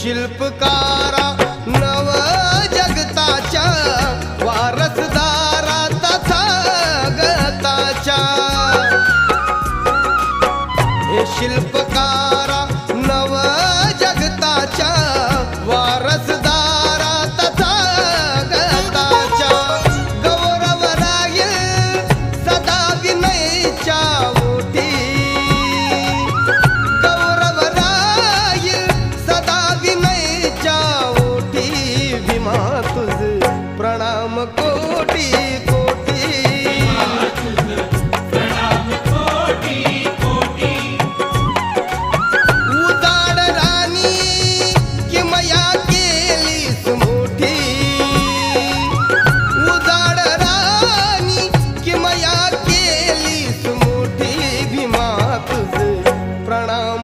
शिल्पकारा नव जगताच्या वारसदारा तथा गताच्या. हे शिल्पकार কোটি